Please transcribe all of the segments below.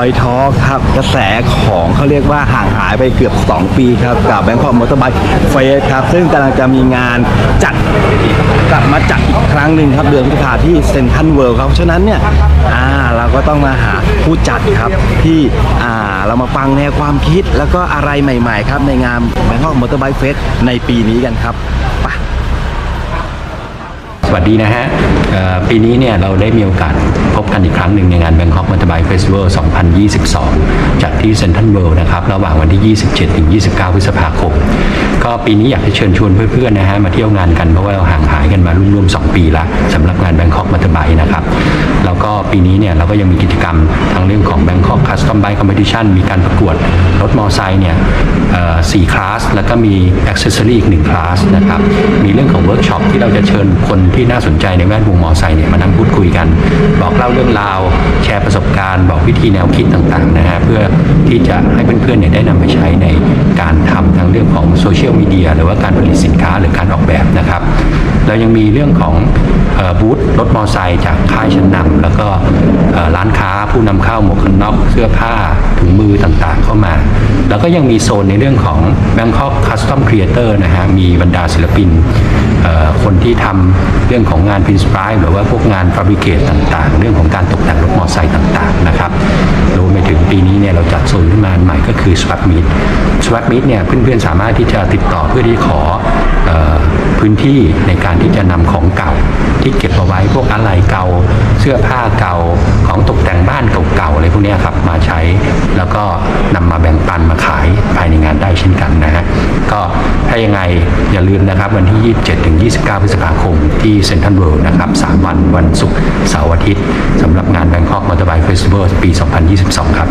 อยทอครับ กระแสของเขาเรียกว่าห่างหายไปเกือบ 2 ปีครับ กับแบงคอกมอเตอร์ไบค์เฟสครับ ซึ่งกำลังจะมีงานจัดกลับมาจัดอีกครั้งหนึ่งครับ เดือนพฤษภาที่เซนทันเวิลด์ครับ ฉะนั้นเนี่ยอ่าเราก็ต้องมาหาผู้จัดครับ ที่อ่าเรามาฟังแนวความคิดแล้วก็อะไรใหม่ ๆ ครับในงานแบงคอกมอเตอร์ไบค์เฟสในปีนี้กันครับไปสวัสดีนะฮะปีนี้เนี่ยเราได้มีโอกาส บกันอีกครั้งหนึ่งในงาน Bangkok Motorbike Festival 2022 จัดที่เซ็นทรัลเวิลด์นะครับ ระหว่างวันที่ 27 ถึง 29 พฤษภาคม ก็ปีนี้อยากจะเชิญชวนเพื่อนๆนะฮะมาเที่ยวงานกันเพราะว่าเราห่างหายกันมาร่วมๆ 2 ปีละสำหรับงาน Bangkok Motorbike นะครับ แล้วก็ปีนี้เนี่ยเราก็ยังมีกิจกรรมทั้งเรื่องของ Bangkok Custom Bike Competition มีการประกวดรถมอไซค์เนี่ยสี่คลาส แล้วก็มี Accessory อีกหนึ่งคลาสนะครับ มีเรื่องของเวิร์กช็อปที่เราจะเชิญคนที่น่าสนใจในแวดวงมอไซค์เนี่ยมานั่งพูดคุยกัน บอกเล่าเรื่องราว แชร์ประสบการณ์บอกวิธีแนวคิดต่างๆนะฮะเพื่อที่จะให้เพื่อนๆเนี่ยได้นำไปใช้ในการทำทั้งเรื่องของโซเชียลมีเดียหรือว่าการผลิตสินค้าหรือการออกแบบนะครับเรายังมีเรื่องของบูธรถมอไซค์จากค่ายชั้นนำแล้วก็ร้านค้าผู้นำเข้าหมวกกันน็อกเสื้อผ้าถุงมือต่างๆเข้ามา แล้วก็ยังมีโซนในเรื่องของ Bangkok Custom Creator นะฮะมีบรรดาศิลปินคนที่ทำเรื่องของงาน Pin Sprite หรือว่าพวกงาน Fabricate ต่างๆ เรื่องของการตกแต่งรถมอเตอร์ไซค์ต่างๆนะครับรวมไปถึงปีนี้เนี่ยเราจัดโซนขึ้นมาใหม่ก็คือ Swap Meet Swap Meet เนี่ยเพื่อนๆสามารถที่จะติดต่อเพื่อที่ขออ พื้นที่ในการที่จะนำของเก่า ที่เก็บเอาไว้พวกอะไรเก่า เสื้อผ้าเก่าของตกแต่งบ้านเก่าๆอะไรพวกนี้ครับมาใช้ แล้วก็นำมาแบ่งปันมาขายภายในงานได้เช่นกันนะฮะก็ถ้ายังไงอย่าลืมนะครับวันที่ 27ถึง29 พฤษภาคมที่เซ็นทรัลเวิลด์นะครับ 3 วันวันศุกร์เสาร์อาทิตย์สำหรับงาน Bangkok Motorbike Festival ปี 2022 ครับ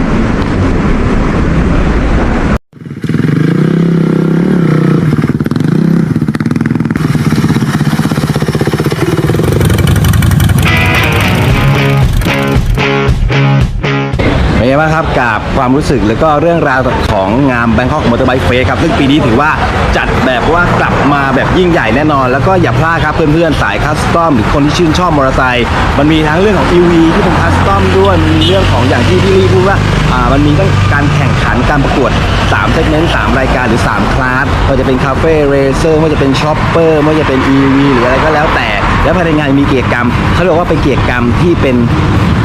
บ้างครับกับความรู้สึกแล้วก็เรื่องราวของงาน Bangkok Motorbike Fest ครับซึ่งปีนี้ถือว่าจัดแบบว่ากลับมาแบบยิ่งใหญ่แน่นอน แล้วก็อย่าพลาดครับเพื่อนๆสายคัสตอมหรือคนที่ชื่นชอบมอเตอร์ไซค์มันมีทั้งเรื่องของ EV ที่เป็นคัสตอมด้วยมีเรื่องของอย่างที่พี่ลี่พูดว่าอ่ามันมีตั้งการแข่งขันการประกวด3เซกเมนต์3รายการหรือ 3 คลาสไม่ว่าจะเป็นคาเฟ่เรเซอร์ไม่ว่าจะเป็นช็อปเปอร์ไม่ว่าจะเป็น EV หรืออะไรก็แล้วแต่ แล้วภายในงานมีกิจกรรมเขาเรียกว่าเป็นกิจกรรมที่เป็น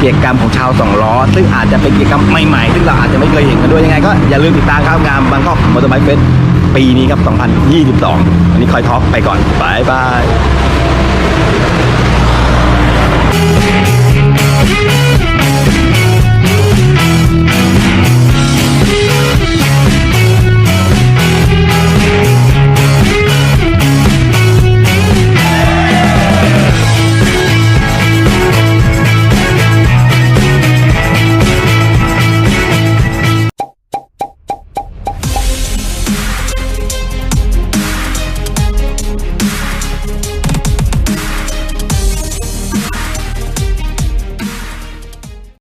กิจกรรมของชาวสองล้อ ซึ่งอาจจะเป็นกิจกรรมใหม่ๆ ซึ่งเราอาจจะไม่เคยเห็นกันด้วยยังไงก็อย่าลืมติดตามข่าวงามบางกอกมอเตอร์ไบค์เฟสปีนี้ครับ 2022 วันนี้คอยท็อปไปก่อนบายบาย